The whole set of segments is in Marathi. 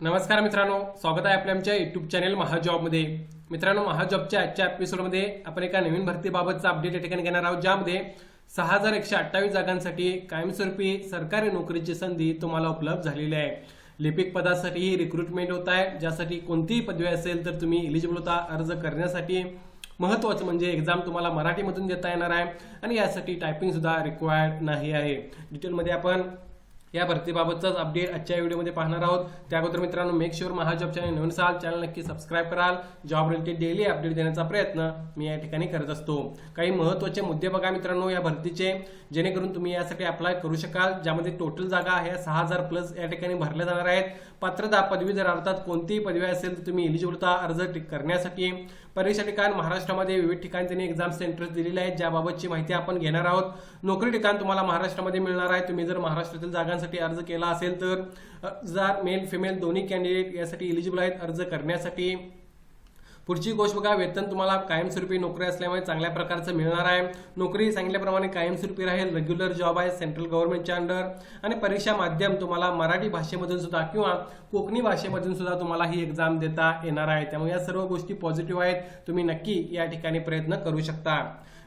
नमस्कार मित्रांनो स्वागत आहे आपल्या आमच्या युट्यूब चॅनल महाजॉबमध्ये मित्रांनो महाजॉबच्या आजच्या एपिसोडमध्ये आपण एका नवीन भरतीबाबतचा अपडेट या ठिकाणी घेणार आहोत ज्यामध्ये सहा हजार एकशे अठ्ठावीस जागांसाठी कायमस्वरूपी सरकारी नोकरीची संधी तुम्हाला उपलब्ध झालेली आहे. लिपिक पदासाठीही रिक्रुटमेंट होत आहे ज्यासाठी कोणतीही पदवी असेल तर तुम्ही एलिजिबल होता अर्ज करण्यासाठी. महत्वाचं म्हणजे एक्झाम तुम्हाला मराठीमधून देता येणार आहे आणि यासाठी टायपिंग सुद्धा रिक्वायर्ड नाही आहे. डिटेलमध्ये आपण या भरतीबाबतचाच अपडेट आजच्या व्हिडिओमध्ये पाहणार आहोत. त्या अगोदर मित्रांनो मेक शुअर महाजॉब चॅनल नवीन असाल चॅनल नक्की सबस्क्राईब कराल. जॉब रिलेटेड डेली अपडेट देण्याचा प्रयत्न मी या ठिकाणी करत असतो. काही महत्त्वाचे मुद्दे बघा मित्रांनो या भरतीचे. जेणेकरून तुम्ही यासाठी अप्लाय करू शकाल ज्यामध्ये टोटल जागा ह्या सहा हजार प्लस या ठिकाणी भरल्या जाणार आहेत. पात्रता पदवीधर अर्थात कोणतीही पदवी असेल तर तुम्ही एलिजिबल अर्ज टिक करण्यासाठी. परीक्षा ठिकाण महाराष्ट्रामध्ये विविध ठिकाणी त्यांनी एक्झाम सेंटर्स दिलेले आहेत ज्याबाबतची माहिती आपण घेणार आहोत. नोकरी ठिकाण तुम्हाला महाराष्ट्रामध्ये मिळणार आहे. तुम्ही जर महाराष्ट्रातील जागा जागांसाठी अर्ज केला असेल तर जर मेल फिमेल दोन्ही कॅन्डिडेट यासाठी एलिजिबल आहेत अर्ज करण्यासाठी. पुढची गोष्ट बघा वेतन तुम्हाला कायमस्वरूपी नोकरी असल्यामुळे चांगल्या प्रकारचं मिळणार आहे. नोकरी सांगितल्याप्रमाणे कायमस्वरूपी राहील रेग्युलर जॉब आहे सेंट्रल गव्हर्नमेंटच्या अंडर आणि परीक्षा माध्यम तुम्हाला मराठी भाषेमधून सुद्धा किंवा कोकणी भाषेमधून सुद्धा तुम्हाला ही एक्झाम देता येणार आहे. त्यामुळे या सर्व गोष्टी पॉझिटिव्ह आहेत. तुम्ही नक्की या ठिकाणी प्रयत्न करू शकता.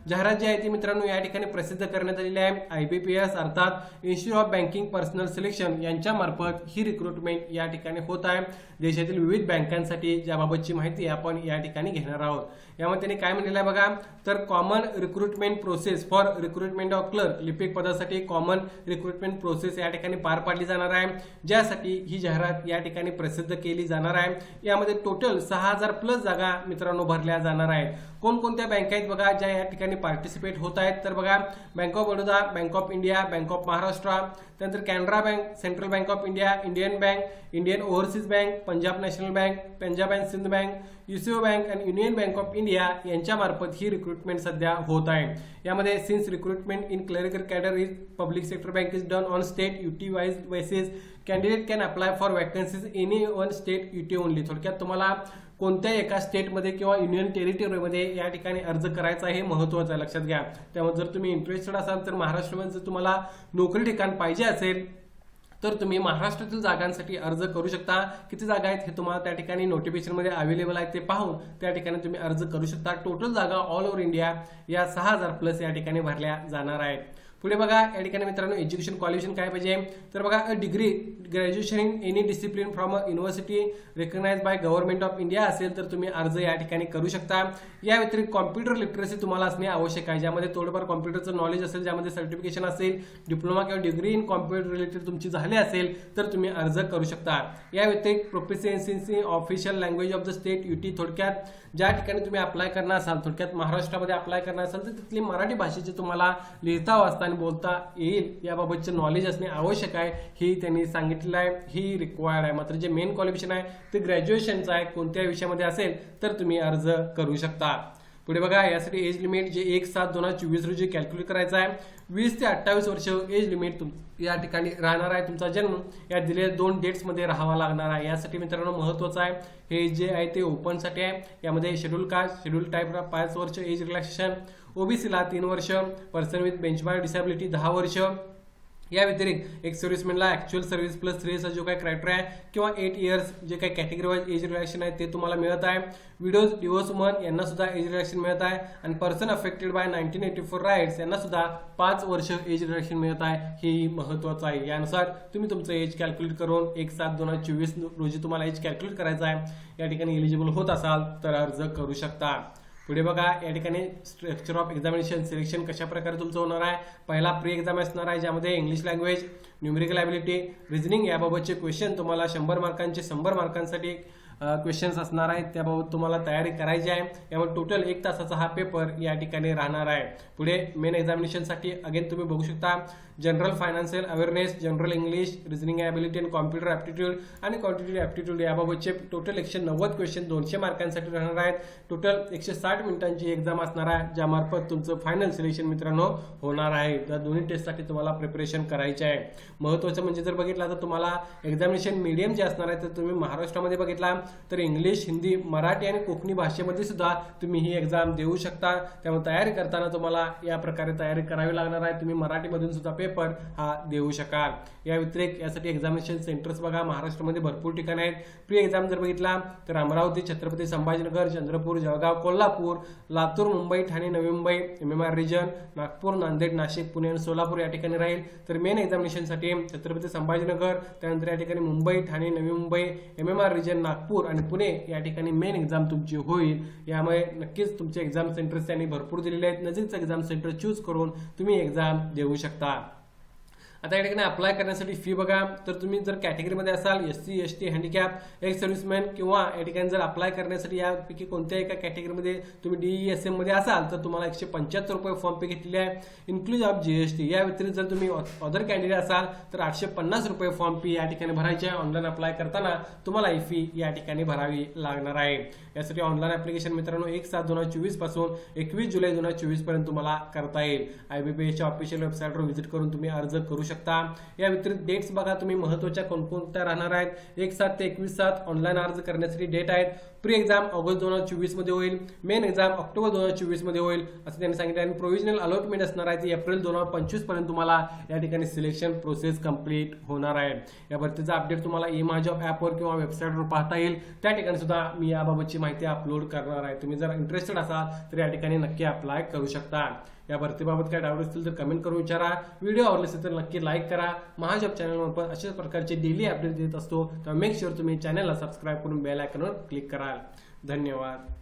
जाहिरात जी आहे ती मित्रांनो या ठिकाणी प्रसिद्ध करण्यात आलेली आहे. आय बी पी एस अर्थात institute of banking personnel selection यांच्या मार्फत ही रिक्रुटमेंट या ठिकाणी होत आहे. देशातील विविध बँकांसाठी ज्याबाबतची माहिती आपण या ठिकाणी घेणार आहोत. यामध्ये त्यांनी काय म्हणलेलं आहे बघा? तर common recruitment process for recruitment of clerk लिपिक पदासाठी कॉमन रिक्रुटमेंट प्रोसेस या ठिकाणी पार पाडली जाणार आहे. ज्यासाठी ही जाहिरात या ठिकाणी प्रसिद्ध केली जाणार आहे. यामध्ये टोटल सहा हजार प्लस जागा मित्रांनो भरल्या जाणार आहेत. कोणकोणत्या बँका आहेत बघा ज्या या ठिकाणी पार्टिसिपेट होत आहेत. तर बघा bank of Baroda bank of India bank of Maharashtra त्यानंतर Canara bank central bank of India Indian bank Indian overseas bank Punjab national bank Punjab and Sind bank UCO bank आणि युनियन बँक ऑफ इंडिया यांच्यामार्फत ही रिक्रुटमेंट सध्या होत आहे. यामध्ये since recruitment in clerical cadre is public sector bank is done on state UT wise basis candidate can apply for vacancies any one state UT only थोडक्यात तुम्हाला कोणत्याही एका स्टेटमध्ये किंवा युनियन टेरिटरीमध्ये या ठिकाणी अर्ज करायचा हे महत्त्वाचं आहे. लक्षात घ्या. त्यामुळे जर तुम्ही इंटरेस्टेड असाल तर महाराष्ट्रामध्ये जर तुम्हाला नोकरी ठिकाण पाहिजे असेल तर तुम्ही महाराष्ट्रातील जागांसाठी अर्ज करू शकता. किती जागा आहेत हे तुम्हाला त्या ठिकाणी नोटिफिकेशनमध्ये अवेलेबल आहेत ते पाहून त्या ठिकाणी तुम्ही अर्ज करू शकता. टोटल जागा ऑल ओव्हर इंडिया या सहा हजार प्लस या ठिकाणी भरल्या जाणार आहेत. पुढे बघा या ठिकाणी मित्रांनो एज्युकेशन क्वालिफिकेशन काय पाहिजे? तर बघा degree graduation in any discipline from a university recognize by government of India असेल तर तुम्ही अर्ज या ठिकाणी करू शकता. या व्यतिरिक्त कॉम्प्युटर लिटरसी तुम्हाला असणे आवश्यक आहे ज्यामध्ये थोडंफार कॉम्प्युटरचं नॉलेज असेल ज्यामध्ये सर्टिफिकेशन असेल डिप्लोमा किंवा डिग्री इन कॉम्प्युटर रिलेटेड तुमची झाली असेल तर तुम्ही अर्ज करू शकता. या व्यतिरिक्त proficiency official language of the state UT थोडक्यात ज्या ठिकाणी तुम्ही अप्लाय करणार असाल थोडक्यात महाराष्ट्रामध्ये अप्लाय करणार असाल तर तिथली मराठी भाषेची तुम्हाला लिहिता वाचता आणि बोलता येईल याबाबतचे नॉलेज असणे आवश्यक आहे. ही त्यांनी सांगितलेलं आहे. ही रिक्वायर्ड आहे. मात्र जे मेन क्वालिफिकेशन आहे ते ग्रॅज्युएशनचं आहे. कोणत्या विषयामध्ये असेल तर तुम्ही अर्ज करू शकता. पुढे बघा यासाठी एज लिमिट जे एक सात दोन हजार चोवीस रोजी कॅल्क्युलेट करायचं आहे. वीस ते अठ्ठावीस वर्ष एज लिमिट तुम या ठिकाणी राहणार आहे तुमचा जन्म. या दिलेल्या दोन डेट्समध्ये राहावा लागणार आहे. यासाठी मित्रांनो महत्त्वाचं आहे हे जे आहे ते ओपनसाठी आहे. यामध्ये शेड्यूल कास्ट शेड्यूल टाईप पाच वर्ष एज रिलॅक्सेशन ओबीसीला तीन वर्ष. पर्सन विथ बेंचमार्क डिसेबिलिटी दहा वर्ष. या व्यतिरिक्त एक सर्व्हिसमॅनला ऍक्च्युअल सर्व्हिस प्लस थ्रीचा जो काही क्रायटेरिया आहे किंवा एट इयर्स जे काही कॅटेगरी वाईज एज रिलॅक्शन आहे ते तुम्हाला मिळत आहे. विडोज डिवोर्स वुमन यांना सुद्धा एज रिलॅक्शन मिळत आहे. आणि person affected by nineteen eighty four riots यांना सुद्धा पाच वर्ष एज रिलॅक्शन मिळत आहे. हे महत्वाचं आहे. यानुसार तुम्ही तुमचं एज कॅल्क्युलेट करून एक सात दोन हजार चोवीस रोजी तुम्हाला एज कॅल्क्युलेट करायचं आहे. या ठिकाणी एलिजिबल होत असाल तर अर्ज करू शकता. पुढे बघा या ठिकाणी स्ट्रक्चर ऑफ एक्झामिनेशन सिलेक्शन कशा प्रकारे तुमचं होणार आहे? पहिला प्री एक्झाम असणार आहे ज्यामध्ये English language numerical ability reasoning याबाबतचे क्वेश्चन तुम्हाला शंभर मार्कांचे शंभर मार्कांसाठी क्वेश्चन्स असणार आहेत. त्याबाबत तुम्हाला तयारी करायची आहे. यामुळे टोटल एक तासाचा हा पेपर या ठिकाणी राहणार आहे. पुढे मेन एक्झामिनेशनसाठी अगेन तुम्ही बघू शकता general financial awareness general English reasoning ability and computer aptitude आणि क्वांटिटी ॲप्टिट्यूड याबाबतचे टोटल एकशे नव्वद क्वेश्चन दोनशे मार्कांसाठी राहणार आहेत. टोटल एकशे साठ मिनिटांची एक्झाम असणार आहे ज्यामार्फत तुमचं फायनल सिलेक्शन मित्रांनो होणार आहे. त्या दोन्ही टेस्टसाठी तुम्हाला प्रिपरेशन करायचे आहे. महत्त्वाचं म्हणजे जर बघितलं तर तुम्हाला एक्झामिनेशन मीडियम जे असणार आहे तर तुम्ही महाराष्ट्रामध्ये बघितला तर इंग्लिश हिंदी मराठी आणि कोकणी भाषेमध्ये सुद्धा तुम्ही ही एक्झाम देऊ शकता. त्यामुळे तयारी करताना तुम्हाला या प्रकारे तयारी करावी लागणार आहे. तुम्ही मराठीमधून सुद्धा पेपर पेपर हा देऊ शकाल. या व्यतिरिक्त यासाठी एक्झामिनेशन सेंटर्स बघा महाराष्ट्रामध्ये भरपूर ठिकाणं आहेत. प्री एक्झाम जर बघितला तर Amravati Chhatrapati Sambhajinagar Chandrapur Jalgaon Kolhapur Latur Mumbai Thane Navi Mumbai M M R region Nagpur Nanded Nashik Pune आणि सोलापूर या ठिकाणी राहील. तर मेन एक्झामिनेशनसाठी छत्रपती संभाजीनगर त्यानंतर या ठिकाणी Mumbai Thane Navi Mumbai M M R region Nagpur आणि पुणे या ठिकाणी मेन एक्झाम तुमची होईल. यामुळे नक्कीच तुमचे एक्झाम सेंटर्स त्यांनी भरपूर दिलेले आहेत. नजीकचं एक्झाम सेंटर चूज करून तुम्ही एक्झाम देऊ शकता. आता या ठिकाणी अप्लाय करण्यासाठी फी बघा. तर तुम्ही जर कॅटेगरीमध्ये असाल S C S T handicap एक सर्व्हिसमॅन किंवा या ठिकाणी जर अप्लाय करण्यासाठी यापैकी कोणत्याही एका कॅटेगरीमध्ये तुम्ही डीई एस एममध्ये असाल तर तुम्हाला एकशे पंच्याहत्तर रुपये फॉर्म पे घेतलेले आहे. इन्क्लूज ऑफ जीएसटी या व्यतिरिक्त जर तुम्ही अदर कॅन्डिडेट असाल तर आठशे पन्नास रुपये फॉर्म फी या ठिकाणी भरायचे आहे. ऑनलाईन अप्लाय करताना तुम्हाला ही फी या ठिकाणी भरावी लागणार आहे. यासाठी ऑनलाईन ॲप्लिकेशन मित्रांनो एक सात दोन हजार चोवीसपासून एकवीस जुलै दोन हजार चोवीसपर्यंत तुम्हाला करता येईल. आयबीपीएसच्या ऑफिशियल वेबसाईटवर व्हिजिट करून तुम्ही अर्ज करू शकता. शकता. या व्यतिरिक्त डेट्स बघा तुम्ही महत्त्वाच्या कोणकोणत्या राहणार आहेत? एक सात ते एकवीस सात ऑनलाईन अर्ज करण्यासाठी डेट आहेत. प्री एक्झाम ऑगस्ट दोन हजार चोवीसमध्ये होईल. मेन एक्झाम ऑक्टोबर दोन हजार चोवीसमध्ये होईल. असं त्यांनी सांगितलं. आणि प्रोव्हिजनल अलॉटमेंट असणार आहे ती एप्रिल दोन हजार पंचवीसपर्यंत तुम्हाला या ठिकाणी सिलेक्शन प्रोसेस कंप्लीट होणार आहे. या भरतीचा अपडेट तुम्हाला ई जॉब ॲपवर किंवा वेबसाईटवर पाहता येईल. त्या ठिकाणी सुद्धा मी याबाबतची माहिती अपलोड करणार आहे. तुम्ही जर इंटरेस्टेड असाल तर या ठिकाणी नक्की अप्लाय करू शकता. या भरतीबाबत काय डाऊट असतील तर कमेंट करून विचारा. व्हिडिओ आवडले असेल तर नक्की लाईक करा. महाजॉब चॅनलवर पण अशाच प्रकारचे डेली अपडेट देत असतो. तर मेक शुअर तुम्ही चॅनलला सबस्क्राईब करून बेल आयकॉनवर क्लिक करा. धन्यवाद.